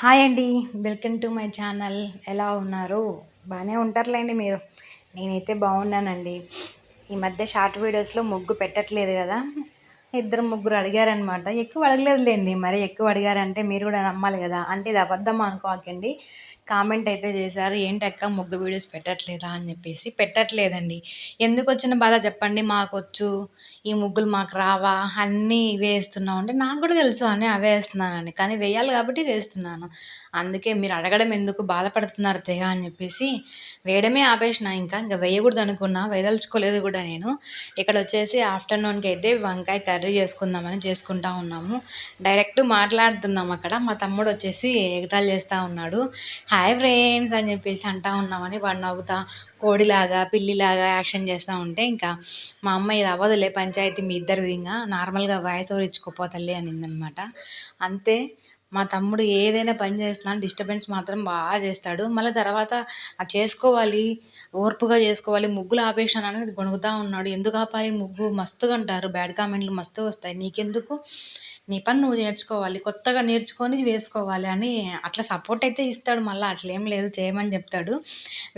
Hi అండి. Welcome to my channel. ఎలా ఉన్నారు? బాగానే ఉంటారులేండి మీరు. నేనైతే బాగున్నానండి. ఈ మధ్య షార్ట్ వీడియోస్లో ముగ్గు పెట్టట్లేదు కదా. ఇద్దరు ముగ్గురు అడిగారనమాట ఎక్కువ అడగలేదులేండి మరి ఎక్కువ అడిగారంటే మీరు కూడా నమ్మాలి కదా. అంటే ఇది అబద్ధం అనుకోకండి కామెంట్ అయితే చేశారు ఏంటి అక్క ముగ్గు వీడియోస్ పెట్టట్లేదా? అని చెప్పేసి. పెట్టట్లేదండి. ఎందుకు వచ్చిన బాధ చెప్పండి మాకు వచ్చు ఈ ముగ్గులు మాకు రావా? అన్నీ వేస్తున్నావు అంటే నాకు కూడా తెలుసు అని అవే వేస్తున్నానని. కానీ వేయాలి కాబట్టి వేస్తున్నాను. అందుకే మీరు అడగడం ఎందుకు బాధపడుతున్నారు తెగ అని చెప్పేసి వేయడమే ఆపేసిన. ఇంకా ఇంకా వేయకూడదు అనుకున్నా వేదలుచుకోలేదు కూడా నేను. ఇక్కడ వచ్చేసి ఆఫ్టర్నూన్కి అయితే వంకాయ కర్రీ చేసుకుందామని చేసుకుంటా ఉన్నాము. డైరెక్ట్ మాట్లాడుతున్నాం అక్కడ. మా తమ్ముడు వచ్చేసి ఎగతాలు చేస్తూ ఉన్నాడు. హాయ్ ఫ్రెండ్స్ అని చెప్పేసి అంటా ఉన్నామని వాడు నవ్వుతా కోడిలాగా పిల్లిలాగా యాక్షన్ చేస్తూ ఉంటే ఇంకా మా అమ్మ ఇది అవ్వదులే పంచాయతీ మీ ఇద్దరిది ఇంకా నార్మల్గా వాయిస్ ఓవర్ ఇచ్చుకోపోతలే అనిందనమాట. అంతే. మా తమ్ముడు ఏదైనా పని చేస్తున్నా డిస్టర్బెన్స్ మాత్రం బాగా చేస్తాడు. మళ్ళీ తర్వాత అది చేసుకోవాలి ఓర్పుగా చేసుకోవాలి ముగ్గులు ఆపేసాను అనేది గొణుగుతూ ఉన్నాడు. ఎందుకు ఆపాలి? ముగ్గు మస్తుగా అంటారు. బ్యాడ్ కామెంట్లు మస్తుగా వస్తాయి. నీకెందుకు? నీ పని నువ్వు నేర్చుకోవాలి కొత్తగా నేర్చుకొని వేసుకోవాలి అని అట్లా సపోర్ట్ అయితే ఇస్తాడు మళ్ళీ. అట్లేం లేదు చేయమని చెప్తాడు.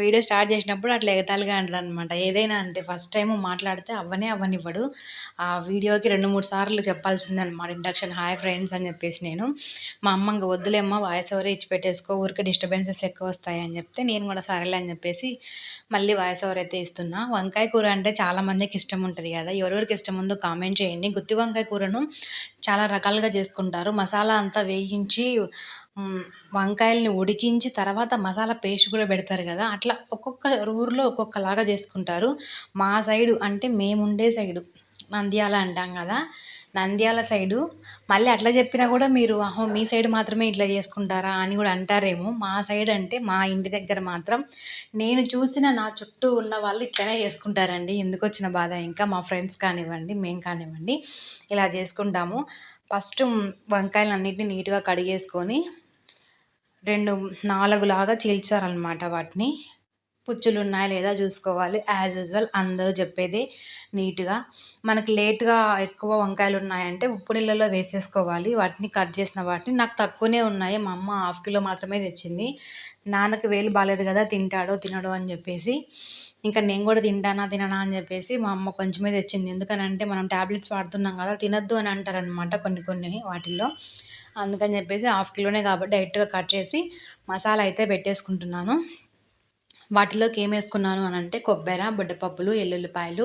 వీడియో స్టార్ట్ చేసినప్పుడు అట్లా ఎగతాలుగా అంటాడు అనమాట ఏదైనా అంతే ఫస్ట్ టైం మాట్లాడితే అవ్వనే అవ్వనివ్వడు. ఆ వీడియోకి రెండు మూడు సార్లు చెప్పాల్సిందే అనమాట ఇండక్షన్ హాయ్ ఫ్రెండ్స్ అని చెప్పేసి నేను. మా అమ్మ ఇంకా వద్దులేమ్మ వాయిస్ ఓవర్ ఇచ్చి పెట్టేసుకో ఊరికి డిస్టర్బెన్సెస్ ఎక్కువ వస్తాయి అని చెప్తే నేను కూడా సరేలే అని చెప్పేసి మళ్ళీ వాయిస్ ఓవర్ అయితే ఇస్తున్నా. వంకాయ కూర అంటే చాలామందికి ఇష్టం ఉంటుంది కదా. ఎవరెవరికి ఇష్టం ఉందో కామెంట్ చేయండి. గుత్తి వంకాయ కూరను చాలా రకాలుగా చేసుకుంటారు. మసాలా అంతా వేయించి వంకాయలని ఉడికించి తర్వాత మసాలా పేస్ట్ కూడా పెడతారు కదా. అట్లా ఒక్కొక్క ఊర్లో ఒక్కొక్కలాగా చేసుకుంటారు. మా సైడు అంటే మేము ఉండే సైడు నంద్యాల అంటాం కదా. నంద్యాల సైడు. మళ్ళీ అట్లా చెప్పినా కూడా మీరు అహో మీ సైడ్ మాత్రమే ఇట్లా చేసుకుంటారా? అని కూడా అంటారేమో. మా సైడ్ అంటే మా ఇంటి దగ్గర మాత్రం నేను చూసిన నా చుట్టూ ఉన్న వాళ్ళు ఇట్లనే చేసుకుంటారండి. ఎందుకు వచ్చిన బాధ? ఇంకా మా ఫ్రెండ్స్ కానివ్వండి మేము కానివ్వండి ఇలా చేసుకుంటాము. ఫస్ట్ వంకాయలు అన్నిటిని నీట్గా కడిగేసుకొని రెండు నాలుగులాగా చీల్చారనమాట వాటిని. పుచ్చులు ఉన్నాయా లేదా చూసుకోవాలి. యాజ్ యూజువల్ అందరూ చెప్పేది నీట్గా. మనకి లేట్గా ఎక్కువ వంకాయలు ఉన్నాయంటే ఉప్పు నీళ్ళలో వేసేసుకోవాలి. వాటిని కట్ చేసిన వాటిని నాకు తక్కువనే ఉన్నాయి. మా అమ్మ హాఫ్ కిలో మాత్రమే తెచ్చింది. నాన్నకి వేలు బాగాలేదు కదా తింటాడో తినడో అని చెప్పేసి. ఇంకా నేను కూడా తింటానా తిననా అని చెప్పేసి మా అమ్మ కొంచెమే తెచ్చింది. ఎందుకనంటే మనం ట్యాబ్లెట్స్ వాడుతున్నాం కదా తినద్దు అని అంటారనమాట కొన్ని కొన్ని వాటిల్లో. అందుకని చెప్పేసి హాఫ్ కిలోనే కాబట్టి డైరెక్ట్గా కట్ చేసి మసాలా అయితే పెట్టేసుకుంటున్నాను. వాటిలోకి ఏం వేసుకున్నాను అని అంటే కొబ్బరి బుడ్డపప్పులు ఎల్లుల్లిపాయలు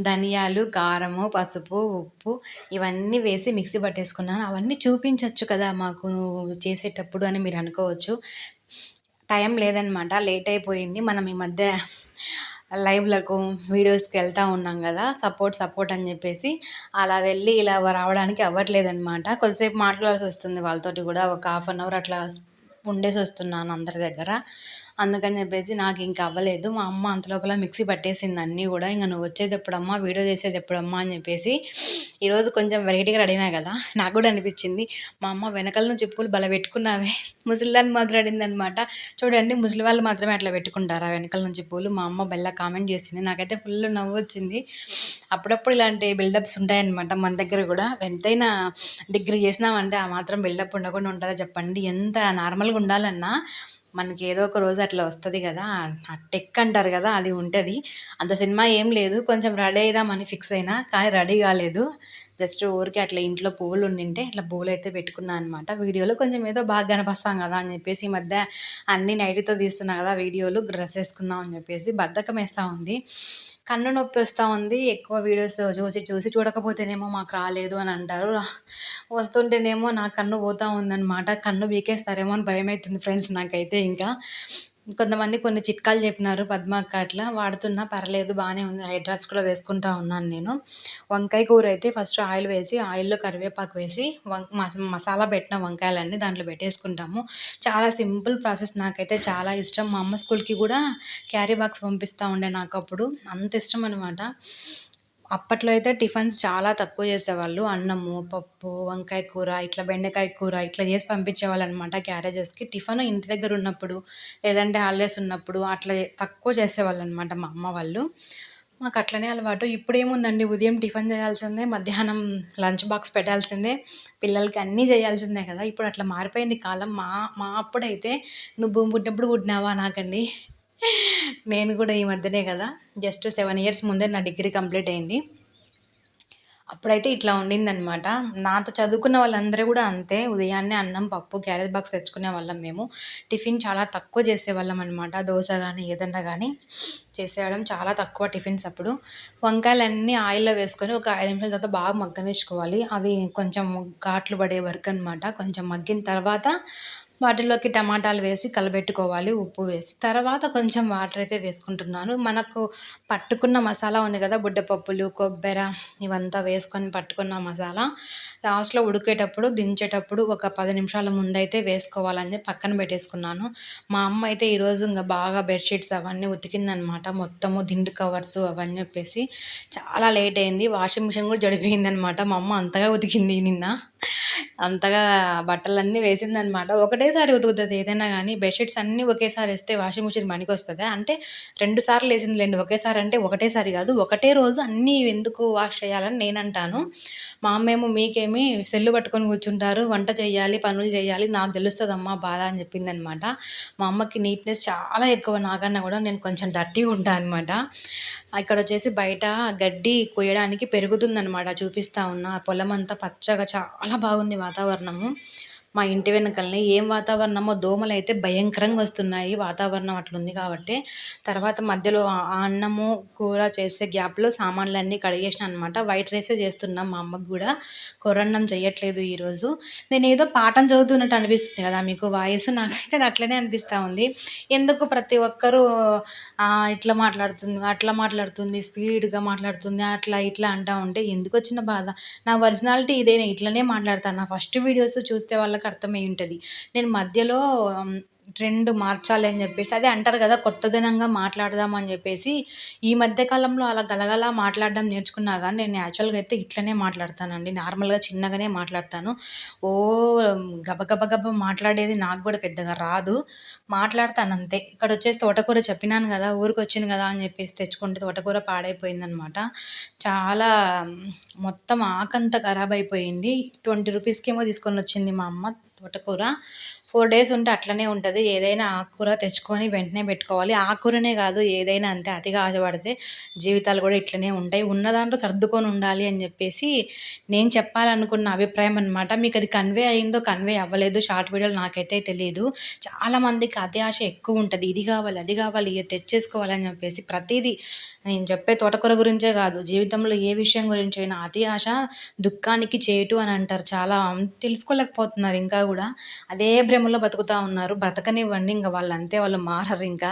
ధనియాలు కారము పసుపు ఉప్పు ఇవన్నీ వేసి మిక్సీ పట్టేసుకున్నాను. అవన్నీ చూపించవచ్చు కదా మాకు నువ్వు చేసేటప్పుడు అని మీరు అనుకోవచ్చు. టైం లేదనమాట లేట్ అయిపోయింది. మనం ఈ మధ్య లైవ్లకు వీడియోస్కి వెళ్తూ ఉన్నాం కదా సపోర్ట్ సపోర్ట్ అని చెప్పేసి. అలా వెళ్ళి ఇలా రావడానికి అవ్వట్లేదనమాట. కొద్దిసేపు మాట్లాడాల్సి వస్తుంది వాళ్ళతోటి కూడా ఒక హాఫ్ అన్ అవర్ అట్లా ఉండేసి వస్తున్నాను అందరి దగ్గర. అందుకని చెప్పేసి నాకు ఇంకా అవ్వలేదు. మా అమ్మ అంతలోపల మిక్సీ పట్టేసింది అన్నీ కూడా. ఇంకా నువ్వు వచ్చేది ఎప్పుడమ్మా? వీడియో చేసేది ఎప్పుడమ్మా? అని చెప్పేసి ఈరోజు కొంచెం వెరైటీగా అడిగినా కదా? నాకు కూడా అనిపించింది. మా అమ్మ వెనకాల నుంచి చెప్పులు బల పెట్టుకున్నావే. ముసలిదాన్ని మాత్రం అనమాట చూడండి ముసలి వాళ్ళు మాత్రమే అట్లా పెట్టుకుంటారా వెనకాల నుంచి పూలు? మా అమ్మ బెల్ల కామెంట్ చేసింది. నాకైతే ఫుల్ నవ్వు వచ్చింది. అప్పుడప్పుడు ఇలాంటి బిల్డప్స్ ఉంటాయన్నమాట మన దగ్గర కూడా. ఎంతైనా డిగ్రీ చేసినామంటే ఆ మాత్రం బిల్డప్ ఉండకుండా ఉంటుందో చెప్పండి? ఎంత నార్మల్గా ఉండాలన్నా మనకి ఏదో ఒక రోజు అట్లా వస్తుంది కదా టెక్ అంటారు కదా అది ఉంటుంది. అంత సినిమా ఏం లేదు కొంచెం రెడీ అయిదామని ఫిక్స్ అయినా కానీ రెడీ కాలేదు. జస్ట్ ఊరికే అట్లా ఇంట్లో పువ్వులు ఉండింటే ఇట్లా పువ్వులు అయితే పెట్టుకున్నాను అనమాట వీడియోలో కొంచెం ఏదో బాగా కనిపిస్తాం కదా అని చెప్పేసి ఈ మధ్య అన్ని నైట్తో తీస్తున్నా కదా వీడియోలు డ్రెస్ వేసుకుందాం అని చెప్పేసి బద్ధకం వేస్తూ ఉంది. కన్ను నొప్పి వస్తూ ఉంది. ఎక్కువ వీడియోస్ చూసి చూసి చూడకపోతేనేమో మాకు రాలేదు అని అంటారు. వస్తుంటేనేమో నా కన్ను పోతూ ఉందన్నమాట. కన్ను బీకేస్తారేమో అని భయం అవుతుంది ఫ్రెండ్స్ నాకైతే ఇంకా. కొంతమంది కొన్ని చిట్కాలు చెప్పినారు పద్మాక్క అట్లా. వాడుతున్నా పర్లేదు బాగానే ఉంది. ఐ డ్రాప్స్ కూడా వేసుకుంటా ఉన్నాను నేను. వంకాయ కూర అయితే ఫస్ట్ ఆయిల్ వేసి ఆయిల్లో కరివేపాకు వేసి మసాలా పెట్టిన వంకాయలన్నీ దాంట్లో పెట్టేసుకుంటాము. చాలా సింపుల్ ప్రాసెస్. నాకైతే చాలా ఇష్టం. మా అమ్మ స్కూల్కి కూడా క్యారీ బాక్స్ పంపిస్తూ ఉండే నాకు అప్పుడు. అంత ఇష్టం అనమాట అప్పట్లో అయితే టిఫిన్స్ చాలా తక్కువ చేసేవాళ్ళు. అన్నము పప్పు వంకాయ కూర ఇట్లా బెండకాయ కూర ఇట్లా చేసి పంపించేవాళ్ళు అనమాట క్యారేజెస్కి. టిఫిన్ ఇంటి దగ్గర ఉన్నప్పుడు లేదంటే హాలిడేస్ ఉన్నప్పుడు అట్లా తక్కువ చేసేవాళ్ళు అనమాట మా అమ్మ వాళ్ళు. మాకు అట్లనే అలవాటు. ఇప్పుడేముందండి ఉదయం టిఫిన్ చేయాల్సిందే మధ్యాహ్నం లంచ్ బాక్స్ పెట్టాల్సిందే పిల్లలకి అన్నీ చేయాల్సిందే కదా. ఇప్పుడు అట్లా మారిపోయింది కాలం. మా మా అప్పుడైతే నువ్వు భూమి పుట్టినప్పుడు పుట్టినావా నాకండి? నేను కూడా ఈ మధ్యనే కదా జస్ట్ సెవెన్ ఇయర్స్ ముందే నా డిగ్రీ కంప్లీట్ అయింది. అప్పుడైతే ఇట్లా ఉండిందనమాట నాతో చదువుకున్న వాళ్ళందరూ కూడా అంతే ఉదయాన్నే అన్నం పప్పు క్యారెట్ బాక్స్ తెచ్చుకునే వాళ్ళం మేము. టిఫిన్ చాలా తక్కువ చేసేవాళ్ళం అనమాట దోశ కానీ ఏదన్నా కానీ చేసేయడం చాలా తక్కువ టిఫిన్స్ అప్పుడు. వంకాయలన్నీ ఆయిల్లో వేసుకొని ఒక ఐదు నిమిషాల తర్వాత బాగా మగ్గనిచ్చుకోవాలి. అవి కొంచెం ఘాట్లు పడే వరకు అనమాట కొంచెం మగ్గిన తర్వాత వాటిలోకి టమాటాలు వేసి కలబెట్టుకోవాలి ఉప్పు వేసి. తర్వాత కొంచెం వాటర్ అయితే వేసుకుంటున్నాను. మనకు పట్టుకున్న మసాలా ఉంది కదా బుడ్డపప్పులు కొబ్బరి ఇవంతా వేసుకొని పట్టుకున్న మసాలా. లాస్ట్లో ఉడికేటప్పుడు దించేటప్పుడు ఒక పది నిమిషాల ముందైతే వేసుకోవాలని పక్కన పెట్టేసుకున్నాను. మా అమ్మ అయితే ఈరోజు ఇంకా బాగా బెడ్షీట్స్ అవన్నీ ఉతికిందనమాట. మొత్తము దిండు కవర్స్ అవన్నీ చెప్పేసి. చాలా లేట్ అయింది. వాషింగ్ మిషన్ కూడా జడిపోయిందనమాట మా అమ్మ అంతగా ఉతికింది నిన్న. అంతగా బట్టలన్నీ వేసిందనమాట. ఒకటేసారి ఉతుకుతుంది ఏదైనా కానీ బెడ్షీట్స్ అన్నీ ఒకేసారి వేస్తే వాషింగ్ మిషన్ పనికి వస్తుంది అంటే రెండు సార్లు వేసిందిలేండి ఒకేసారి అంటే ఒకటేసారి కాదు ఒకటే రోజు అన్నీ ఎందుకు వాష్ చేయాలని నేను అంటాను మా అమ్మ ఏమో మీకేమి సెల్లు పట్టుకొని కూర్చుంటారు వంట చేయాలి పనులు చేయాలి నాకు తెలుస్తుందమ్మా బాధ అని చెప్పిందనమాట. మా అమ్మకి నీట్నెస్ చాలా ఎక్కువ నాకన్నా కూడా నేను కొంచెం డర్టీగా ఉంటాను అనమాట ఇక్కడ వచ్చేసి బయట గడ్డి కొయ్యడానికి పెరుగుతుందనమాట చూపిస్తా ఉన్న. పొలం అంతా పచ్చగా చాలా బాగుంది వాతావరణము. మా ఇంటి వెనకల్ని ఏం వాతావరణమో దోమలు అయితే భయంకరంగా వస్తున్నాయి. వాతావరణం అట్లుంది కాబట్టి తర్వాత మధ్యలో ఆ అన్నము కూర చేసే గ్యాప్లో సామాన్లన్నీ కడిగేసిన అనమాట వైట్ రైసే చేస్తున్నాం మా అమ్మకు కూడా. కొరన్నం చేయట్లేదు ఈరోజు. నేను ఏదో పాఠం చదువుతున్నట్టు అనిపిస్తుంది కదా మీకు. వాయిస్ నాకైతే అట్లనే అనిపిస్తూ ఉంది. ఎందుకు ప్రతి ఒక్కరూ ఇట్లా మాట్లాడుతుంది అట్లా మాట్లాడుతుంది స్పీడ్గా మాట్లాడుతుంది అట్లా ఇట్లా అంటూ ఉంటే ఎందుకు వచ్చిన బాధ. నా ఒరిజినాలిటీ ఇదేనే ఇట్లనే మాట్లాడతాను. నా ఫస్ట్ వీడియోస్ చూస్తే వాళ్ళకి వాళ్ళకి అర్థమై ఉంటుంది. నేను మధ్యలో ట్రెండ్ మార్చాలి అని చెప్పేసి అదే అంటారు కదా కొత్తదనంగా మాట్లాడదాం అని చెప్పేసి ఈ మధ్య కాలంలో అలా గలగలా మాట్లాడడం నేర్చుకున్నా కానీ నేను యాక్చువల్గా అయితే ఇట్లనే మాట్లాడతానండి. నార్మల్గా చిన్నగానే మాట్లాడతాను. ఓ గబగబ గబ మాట్లాడేది నాకు కూడా పెద్దగా రాదు. మాట్లాడతాను అంతే ఇక్కడ వచ్చేసి తోటకూర చెప్పినాను కదా ఊరికి వచ్చింది కదా అని చెప్పేసి తెచ్చుకుంటే తోటకూర పాడైపోయిందనమాట చాలా మొత్తం ఆకంతా ఖరాబ్ అయిపోయింది ట్వంటీ రూపీస్కి ఏమో తీసుకొని వచ్చింది మా అమ్మ తోటకూర. ఫోర్ డేస్ ఉంటే అట్లనే ఉంటుంది. ఏదైనా ఆకుకూర తెచ్చుకొని వెంటనే పెట్టుకోవాలి. ఆకుకూరనే కాదు ఏదైనా అంతే. అతిగా ఆశపడితే జీవితాలు కూడా ఇట్లనే ఉంటాయి. ఉన్న దాంట్లో సర్దుకొని ఉండాలి అని చెప్పేసి నేను చెప్పాలనుకున్న అభిప్రాయం అనమాట మీకు అది కన్వే అయిందో కన్వే అవ్వలేదు షార్ట్ వీడియోలు నాకైతే తెలియదు చాలామందికి అతి ఆశ ఎక్కువ ఉంటుంది. ఇది కావాలి అది కావాలి ఇది తెచ్చేసుకోవాలని చెప్పేసి ప్రతిదీ నేను చెప్పే తోటకూర గురించే కాదు. జీవితంలో ఏ విషయం గురించి అయినా అతి ఆశ దుఃఖానికి చేటు అని అంటారు. చాలా తెలుసుకోలేకపోతున్నారు ఇంకా కూడా. అదే భ్రమ భ్రమలో బతుకుతూ ఉన్నారు. బ్రతకనివ్వండి ఇంకా వాళ్ళు అంతే వాళ్ళు మారరు. ఇంకా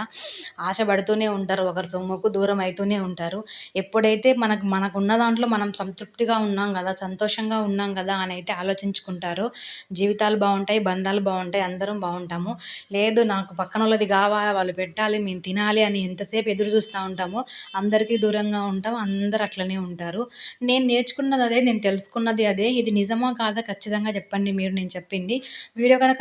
ఆశపడుతూనే ఉంటారు. ఒకరి సొమ్ముకు దూరం అవుతూనే ఉంటారు. ఎప్పుడైతే మనకు మనకున్న దాంట్లో మనం సంతృప్తిగా ఉన్నాం కదా సంతోషంగా ఉన్నాం కదా అని అయితే ఆలోచించుకుంటారు. జీవితాలు బాగుంటాయి బంధాలు బాగుంటాయి. అందరం బాగుంటాము. లేదు నాకు పక్కన వాళ్ళది కావాలి వాళ్ళు పెట్టాలి మేము తినాలి అని ఎంతసేపు ఎదురు చూస్తూ ఉంటామో అందరికీ దూరంగా ఉంటాం. అందరు అట్లనే ఉంటారు. నేను నేర్చుకున్నది అదే నేను తెలుసుకున్నది అదే. ఇది నిజమా కాదా ఖచ్చితంగా చెప్పండి మీరు. నేను చెప్పింది. వీడియో కనుక